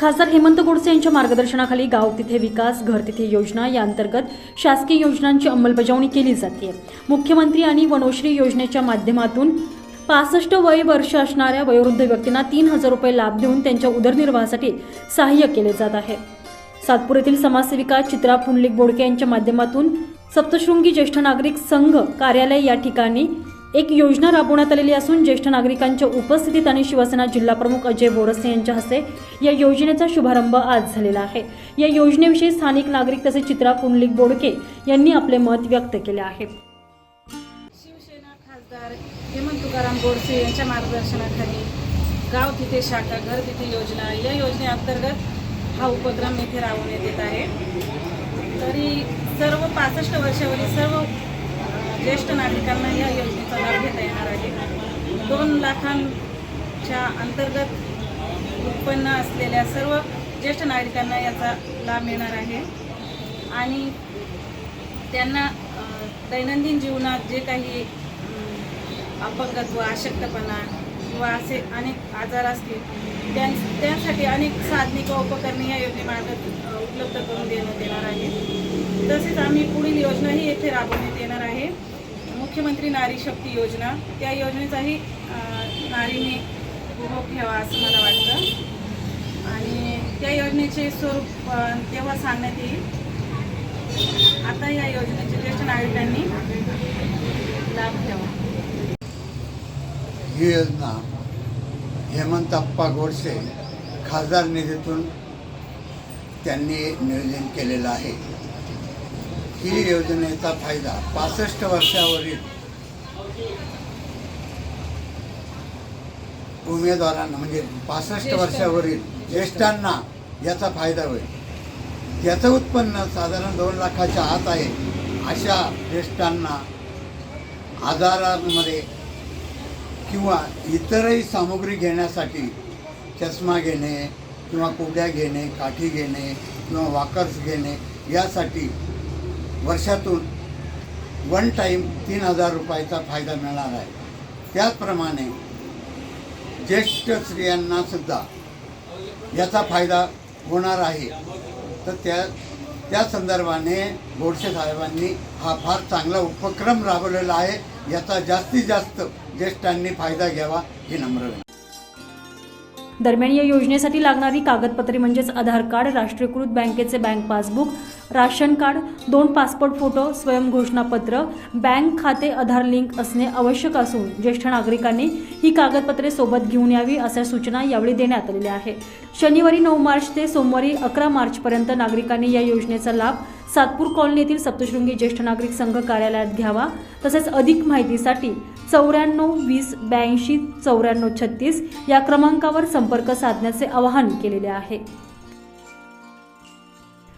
खासदार हेमंत गोडसे यांच्या मार्गदर्शनाखाली गाव तिथे विकास घर तिथे योजना या अंतर्गत शासकीय योजनांची अंमलबजावणी केली जाते. मुख्यमंत्री आणि वनोश्री योजनेच्या माध्यमातून पासष्ट वय वर्ष असणाऱ्या वयोवृद्ध व्यक्तींना तीन हजार रुपये लाभ देऊन त्यांच्या उदरनिर्वाहासाठी सहाय्य केले जात आहे. सातपूर येथील समाजसेविका चित्रा पुंडलिक बोडके यांच्या माध्यमातून सप्तशृंगी ज्येष्ठ नागरिक संघ कार्यालय या ठिकाणी एक योजना राबवण्यात आलेली असून ज्येष्ठ नागरिकांच्या उपस्थितीत आणि शिवसेना जिल्हाप्रमुख अजय बोरसे यांच्या हस्ते या योजनेचा शुभारंभ आज झालेला आहे. या योजनेविषयी स्थानिक नागरिक तसेच चित्रा पुंडलिक बोडके यांनी आपले मत व्यक्त केले आहे. शिवसेना खासदार हेमंत तुकाराम बोरसे यांच्या मार्गदर्शनाखाली गाव तिथे शाखा घर तिथे योजना या योजनेअंतर्गत हा उपक्रम येथे राबवण्यात येत आहे. तरी सर्व पासष्ट वर्षावरील सर्व ज्येष्ठ नागरिकांना या योजनेचा लाभ घेता येणार आहे. दोन लाखांच्या अंतर्गत उत्पन्न असलेल्या सर्व ज्येष्ठ नागरिकांना याचा लाभ मिळणार आहे. आणि त्यांना दैनंदिन जीवनात जे काही अपंगत्व अशक्तपणा किंवा असे अनेक आजार असतील त्यां त्यासाठी अनेक साधने किंवा उपकरणे या योजनेमार्फत उपलब्ध करून देण्यात येणार आहे तसेच आम्ही पुढील योजनाही येथे राबवण्यात येणार आहे. मुख्यमंत्री नारी शक्ती योजना. त्या योजनेचाही नारीने उपभोग घ्यावा असं मला वाटतं. आणि त्या योजनेचे स्वरूप तेव्हा सांगण्यात येईल. आता या योजनेचे ज्येष्ठ नागरिकांनी लाभ घ्यावा. ही योजना हेमंतप्पा गोडसे खासदार निधीतून त्यांनी नियोजन केलेलं आहे. ही योजनेचा फायदा पासष्ट वर्षावरील उमेदवारांना म्हणजे पासष्ट. वर्षावरील ज्येष्ठांना याचा फायदा होईल त्याचं उत्पन्न साधारण दोन लाखाच्या आत आहे अशा ज्येष्ठांना आजारांमध्ये किंवा इतरही सामुग्री घेण्यासाठी चष्मा घेणे किंवा कुड्या घेणे काठी घेणे किंवा वाकर्स घेणे यासाठी वर्षातून वन टाईम तीन हजार रुपयाचा फायदा मिळणार आहे. त्याचप्रमाणे ज्येष्ठ स्त्रियांना सुद्धा याचा फायदा होणार आहे. तर त्या त्या संदर्भाने गोडसे साहेबांनी हा फार चांगला उपक्रम राबवलेला आहे. याचा जास्तीत जास्त ज्येष्ठांनी फायदा घ्यावा ही नम्र दरम्यान या योजनेसाठी लागणारी कागदपत्रे म्हणजेच आधार कार्ड राष्ट्रीयकृत बँकेचे बँक पासबुक राशन कार्ड दोन पासपोर्ट फोटो स्वयंघोषणापत्र बँक खाते आधार लिंक असणे आवश्यक असून ज्येष्ठ नागरिकांनी ही कागदपत्रे सोबत घेऊन यावी अशा सूचना यावेळी देण्यात आलेल्या आहे शनिवारी नऊ मार्च ते सोमवारी अकरा मार्चपर्यंत नागरिकांनी या योजनेचा लाभ सातपूर कॉलनी येथील सप्तशृंगी ज्येष्ठ नागरिक संघ कार्यालयात घ्यावा. तसेच अधिक माहितीसाठी चौऱ्याण्णव वीस ब्याऐंशी चौऱ्याण्णव छत्तीस या क्रमांकावर संपर्क साधण्याचे आवाहन केलेले आहे.